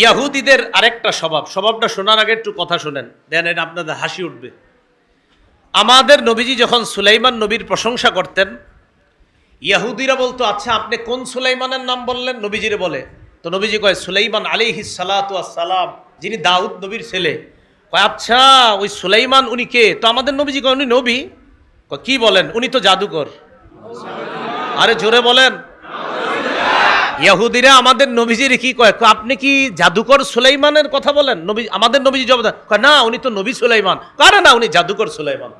ইয়াহুদিদের আরেকটা স্বভাব। স্বভাবটা শোনার আগে একটু কথা শোনেন, দেন এটা আপনাদের হাসি উঠবে। আমাদের নবীজি যখন সুলাইমান নবীর প্রশংসা করতেন, ইয়াহুদিরা বলতো আচ্ছা আপনি কোন সুলাইমানের নাম বললেন? নবীজিরে বলে। তো নবীজি কয়, সুলাইমান সালাতু সালাম যিনি দাউদ নবীর ছেলে। কয় আচ্ছা ওই সুলাইমান উনি কে? তো আমাদের নবীজি কয়, উনি নবী। কি বলেন? উনি তো জাদুকর। আরে জোরে বলেন ইয়াহুদিরা আমাদের নবীজির কি কয়? আপনি কি জাদুকর সুলাইমানের কথা বলেন? নবী আমাদের নবীজি জবাব দেন, না উনি তো নবী সুলাইমান। কারে না উনি জাদুকর সুলাইমান।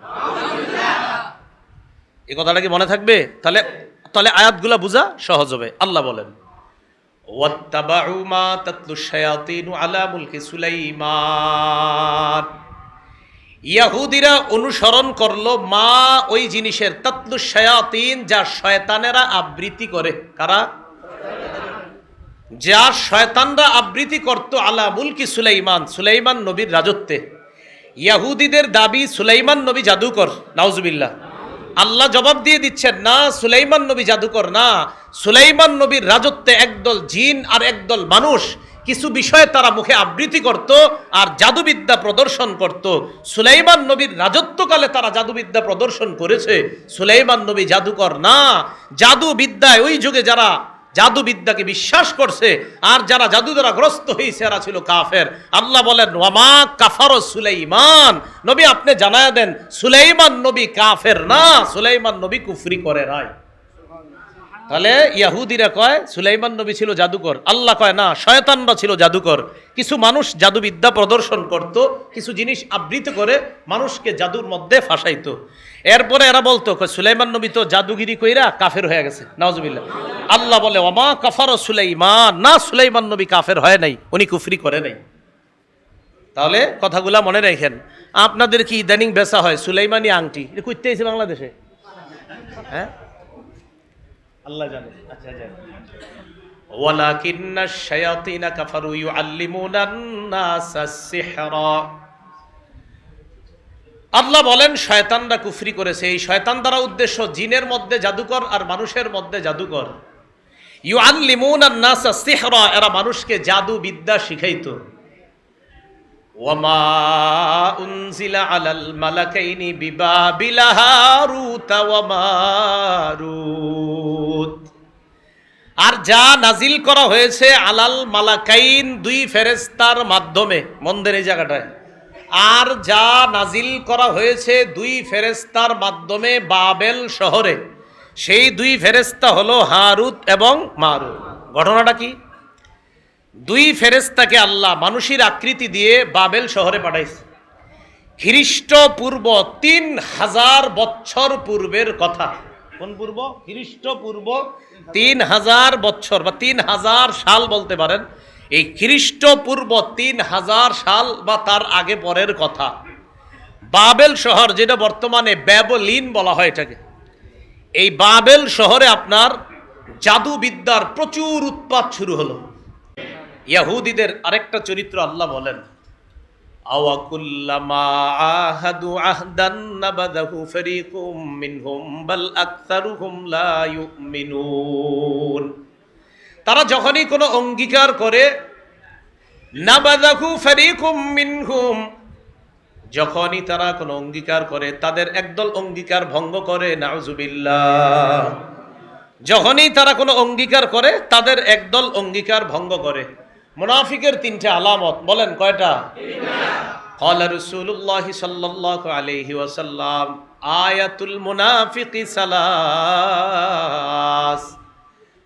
এ কথাটা কি মনে থাকবে? তাহলে তাহলে আয়াতগুলা বুঝা সহজ হবে। আল্লাহ বলেন সুলাইমান। ইয়াহুদিরা অনুসরণ করল মা ওই জিনিসের তাতলু শায়াতিন যা শয়তানেরা আবৃত্তি করে। কারা? যা শয়তানরা আবৃত্তি করত আলা মুলকি সুলাইমান সুলাইমান নবীর রাজত্বে। ইয়াহুদিদের দাবি, সুলাইমান নবী জাদুকর, নাউজুবিল্লাহ। আল্লাহ জবাব দিয়ে দিচ্ছেন, না, সুলাইমান নবী জাদুকর না। সুলাইমান নবীর রাজত্বে একদল জিন আর একদল মানুষ। কিছু বিষয়ে তারা মুখে আবৃত্তি করত আর জাদুবিদ্যা প্রদর্শন করত। সুলাইমান নবীর রাজত্বকালে তারা জাদুবিদ্যা প্রদর্শন করেছে। সুলাইমান নবী জাদুকর না। জাদুবিদ্যায় ওই যুগে যারা জাদুবিদ্যাকে বিশ্বাস করছে, আর যারা জাদু দ্বারা গ্রস্ত হয়েছে এরা ছিল কাফের। আল্লাহ বলেন, ওয়ামা কাফার সুলেইমান। নবী, আপনি জানায় দেন, সুলেইমান নবী কাফের না, সুলাইমান নবী কুফরি করে নাই। তাহলে ইয়াহুদিরা কয়, সুলাইমান নবী ছিল জাদুকর। আল্লাহ কয়, না, শয়তানরা ছিল জাদুকর। কিছু মানুষ জাদুবিদ্যা প্রদর্শন করত, কিছু জিনিস আবৃত করে মানুষকে জাদুর মধ্যে ফাঁসাইতো। এরপরে এরা বলতো সুলাইমান নবী তো জাদুগিরি কইরা কাফের হয়ে গেছে। নওয়াজবিল্লাহ আল্লাহ বলে ওমা কাফার সুলাইমান? না, সুলাইমান নবী কাফের হয় নাই, উনি কুফরি করে নাই। তাহলে কথাগুলা মনে রাখেন। আপনাদের কি ইদানিং বেচা হয়? সুলাইমানি আংটি। এটা এসে বাংলাদেশে। হ্যাঁ? আল্লাহ জানে। আচ্ছা জানে ওয়ালাকিন্না শায়াতিনা কাফারু ইউআল্লিমুনান নাসা সিহরা। আল্লাহ বলেন, শয়তানরা কুফরি করেছে। এই শয়তান দ্বারা উদ্দেশ্য জিনের মধ্যে জাদুকর আর মানুষের মধ্যে জাদুকর। ইউআল্লিমুনান নাসা সিহরা, এরা মানুষকে জাদু বিদ্যা শিখাইতো। ওয়ামা আলাল মালাকাইনি আর যা নাজিল করা হয়েছে আলাল মালাকাইন দুই ফেরেস্তার মাধ্যমে, মন্দের এই জায়গাটায়। আর যা নাজিল করা হয়েছে দুই ফেরেস্তার মাধ্যমে বাবেল শহরে, সেই দুই ফেরেস্তা হলো হারুত এবং মারুত। ঘটনাটা কি? দুই ফেরেস্তাকে আল্লাহ মানুষের আকৃতি দিয়ে বাবেল শহরে পাঠাইছে। খ্রিস্টপূর্ব তিন হাজার বছর পূর্বের কথা। কোন পূর্ব? খ্রিস্টপূর্ব তিন হাজার বছর বা তিন হাজার সাল বলতে পারেন। এই খ্রিস্টপূর্ব তিন হাজার সাল বা তার আগে পরের কথা। বাবেল শহর যেটা বর্তমানে ব্যাবলিন বলা হয় এটাকে। এই বাবেল শহরে আপনার জাদুবিদ্যার প্রচুর উৎপাত শুরু হলো। ইয়াহুদিদের আরেকটা চরিত্র আল্লাহ বলেন তারা যখনই কোনো অঙ্গীকার করে মিনহুম, যখনই তারা কোনো অঙ্গীকার করে, তাদের একদল অঙ্গীকার ভঙ্গ করে, নাউজুবিল্লাহ। যখনই তারা কোনো অঙ্গীকার করে, তাদের একদল অঙ্গীকার ভঙ্গ করে। মুনাফিকের তিনটা আলামত বলেন কয়টা قال رسول الله صلى الله عليه وسلم آية المنافق ثلاث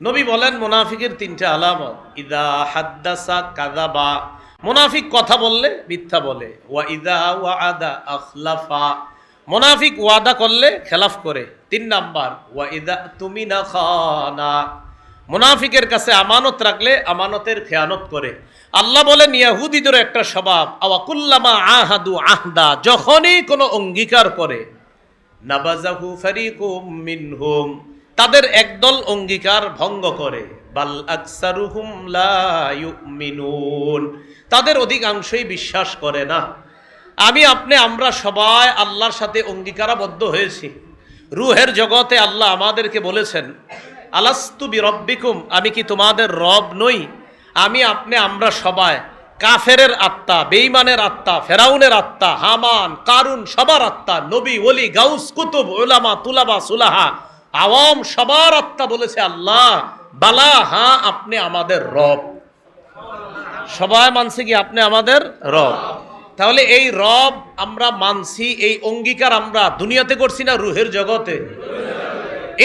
নবী বলেন মুনাফিকের তিনটা আলামত ইদা হাদ্দাসা কাযাবা মুনাফিক কথা বললে মিথ্যা বলে ওয়া ইদা ওয়াদা আখলাফা মুনাফিক ওয়াদা করলে খেলাফ করে তিন নাম্বার ওয়া ইদা তুমি না খানা মুনাফিকের কাছে আমানত রাখলে আমানতের খেয়ানত করে। আল্লাহ বলেন, ইয়াহুদিদের একটা স্বভাব আওয়াকুল্লামা আহাদু আহদা, যখনই কোনো অঙ্গীকার করে, নাবাজাহু ফারিকুম মিনহুম, তাদের একদল অঙ্গীকার ভঙ্গ করে। বাল আকসারুহুম লা ইউমিনুন, তাদের অধিকাংশই বিশ্বাস করে না। আমি, আপনি, আমরা সবাই আল্লাহর সাথে অঙ্গীকারাবদ্ধ হয়েছি। রুহের জগতে আল্লাহ আমাদেরকে বলেছেন আলাস্তু রব্বিকুম আমি কি তোমাদের রব নই? আমি আপনি, আমরা সবাই। কাফেরের আত্মা বেইমানের আত্মা, ফেরাউনের আত্মা, হামান, কারুন, সবার আত্মা, নবী, ওলি, গাউস, কুতুব ওলামা তুলাবা, সুলাহা। আওয়াম সবার আত্মা বলেছে আল্লাহ। বালা, হা, আপনি আমাদের রব। সবাই মানছে কি আপনি আমাদের রব? তাহলে এই রব আমরা মানছি, এই অঙ্গীকার আমরা দুনিয়াতে করছি না, রুহের জগতে?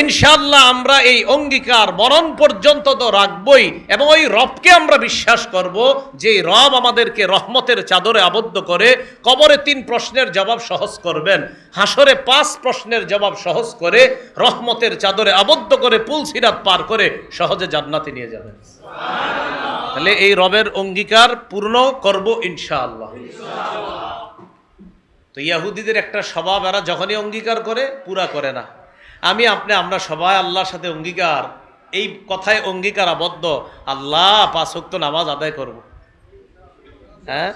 ইনশাল্লাহ আমরা এই অঙ্গীকার মরণ পর্যন্ত তো রাখবই এবং ওই রবকে আমরা বিশ্বাস করব যে রব আমাদেরকে রহমতের চাদরে আবদ্ধ করে কবরে তিন প্রশ্নের জবাব সহজ করবেন, হাসরে পাঁচ প্রশ্নের জবাব সহজ করে রহমতের চাদরে আবদ্ধ করে পুল সিরাত পার করে সহজে জান্নাতে নিয়ে যাবেন। তাহলে এই রবের অঙ্গীকার পূর্ণ করব ইনশাআল্লাহ। তো ইয়াহুদিদের একটা স্বভাব, এরা যখনই অঙ্গীকার করে, পুরা করে না। আমি আপনি, আমরা সবাই আল্লাহর সাথে অঙ্গীকার। এই কথায় অঙ্গীকার আবদ্ধ আল্লাহ পাঁচ ওয়াক্ত নামাজ আদায় করব। হ্যাঁ?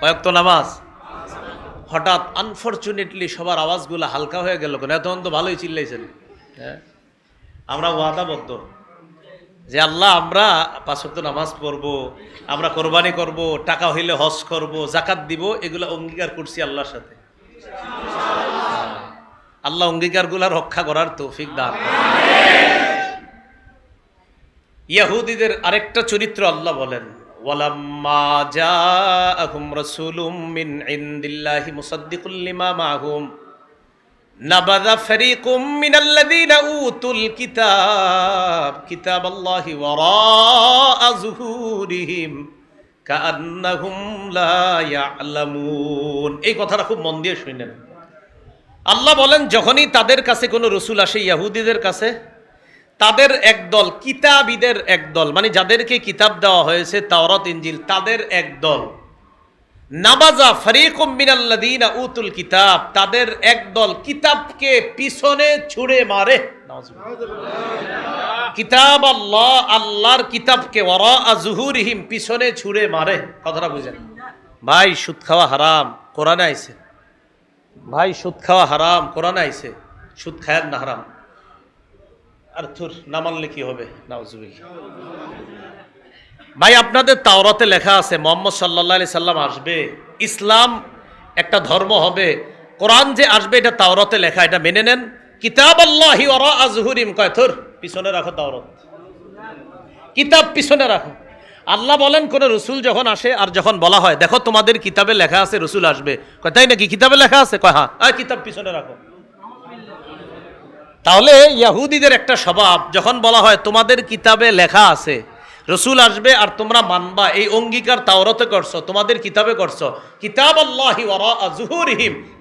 কয়েক তো নামাজ? হঠাৎ আনফর্চুনেটলি সবার আওয়াজগুলো হালকা হয়ে গেল কেন? এতক্ষণ তো ভালোই চিল্লাইছেন। হ্যাঁ? আমরা ওয়াদাবদ্ধ। যে আল্লাহ, আমরা পাঁচ ওয়াক্ত নামাজ পড়ব, আমরা কোরবানি করব, টাকা হইলে হজ করব জাকাত দিব, এগুলো অঙ্গীকার করছি আল্লাহর সাথে। আল্লাহ অঙ্গীকারগুলা রক্ষা করার তৌফিক দান। ইয়াহুদিদের আরেকটা চরিত্র আল্লাহ বলেন ওয়ালাম্মা জাআহুম রাসূলুম মিন ইনদিল্লাহি মুসাদ্দিকুল লিমা মাহুম। নাবাযা ফারীকুম মিনাল্লাযীনা উতুল কিতাব কিতাবাল্লাহি ওয়ারাআ যুহুরিহিম কাআন্নাহুম লা ইয়ালামুন। এই কথাটা খুব মন দিয়ে শুনেন। আল্লাহ বলেন, যখনই তাদের কাছে কোনো রসুল আসে, ইয়াহুদিদের কাছে, তাদের একদল, কিতাবীদের একদল মানে যাদেরকে কিতাব দেওয়া হয়েছে, তাওরাত ইঞ্জিল তাদের একদল। নাবাজা ফরিকুম মিনাল্লাযীনা উতুল কিতাব, তাদের একদল কিতাবকে পিছনে ছুঁড়ে মারে। কিতাব আল্লাহ, আল্লাহর কিতাবকে ওরা জুহুরিহিম, পিছনে ছুঁড়ে মারে। কথাটা বুঝেন। ভাই, সুদ খাওয়া হারাম, কোরআনে আইছে। ভাই, সুদ খাওয়া হারাম, কোরআনে আইছে, সুদ খায়ের না হারাম। আর থুর না মানলে কি হবে? নাউজুবিল ভাই, আপনাদের তাওরাতে লেখা আছে, মোহাম্মদ সাল্লাহ আলি সাল্লাম আসবে, ইসলাম একটা ধর্ম হবে। কোরআন যে আসবে, এটা তাওরাতে লেখা, এটা মেনে নেন। কিতাব আল্লাহি আজহুরিম কয় থুর, পিছনে রাখো তাওরত। কিতাব পিছনে রাখো। আল্লাহ বলেন, কোন রসুল যখন আসে আর যখন বলা হয়, দেখো তোমাদের কিতাবে লেখা আছে, রসুল আসবে। তাই নাকি? কিতাবে লেখা আছে? কয় হ্যাঁ। কিতাব পিছনে রাখো। তাহলে ইয়াহুদিদের একটা স্বভাব, যখন বলা হয়, তোমাদের কিতাবে লেখা আছে, রসুল আসবে আর তোমরা মানবা, এই অঙ্গীকার তাওরতে করছ, তোমাদের কিতাবে করছ। কিতাব আল্লাহি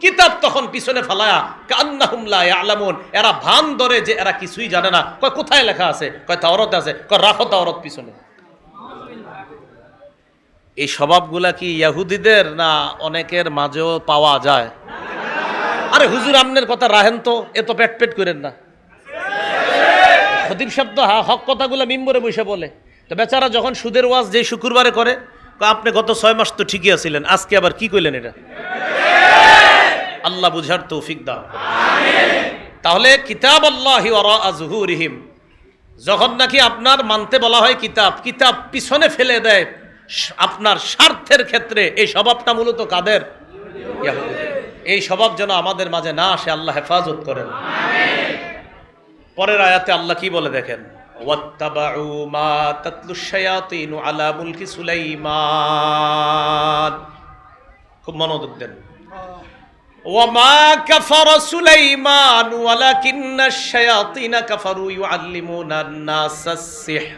কিতাব তখন পিছনে ফালায়া, কান্নাহুম লা ইয়ালামুন। এরা ভান ধরে যে এরা কিছুই জানে না। কয়, কোথায় লেখা আছে? কয়, তাওরতে আছে। কয়, রাখো তাওরত পিছনে। এই স্বভাবগুলা কি ইয়াহুদিদের না অনেকের মাঝেও পাওয়া যায়? আরে হুজুর, আমনের কথা রাহেন তো, এ তো পেট পেট করেন না। খতিব শব্দ হা, হক কথাগুলো মিম্বরে বসে বলে। তো বেচারা যখন সুদের ওয়াজ যে শুক্রবারে করে আপনি গত ছয় মাস তো ঠিকই আছিলেন, আজকে আবার কি করলেন এটা? আল্লাহ বুঝার তৌফিক দাও তাহলে কিতাব আল্লাহ আজহুরিহিম যখন নাকি আপনার মানতে বলা হয় কিতাব কিতাব পিছনে ফেলে দেয় আপনার স্বার্থের ক্ষেত্রে এই স্বভাবটা মূলত কাদের? এই স্বভাব যেন আমাদের মাঝে না আসে, আল্লাহ হেফাজত করেন। পরের আয়াতে আল্লাহ কি বলে দেখেন? খুব মনোযোগ দেন। وما كفر سليمان ولكن الشياطين كفروا يعلمون الناس السحر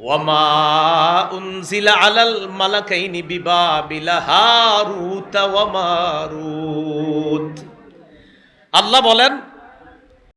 وما أنزل على الملكين ببابل هاروت وماروت আল্লাহ বলেন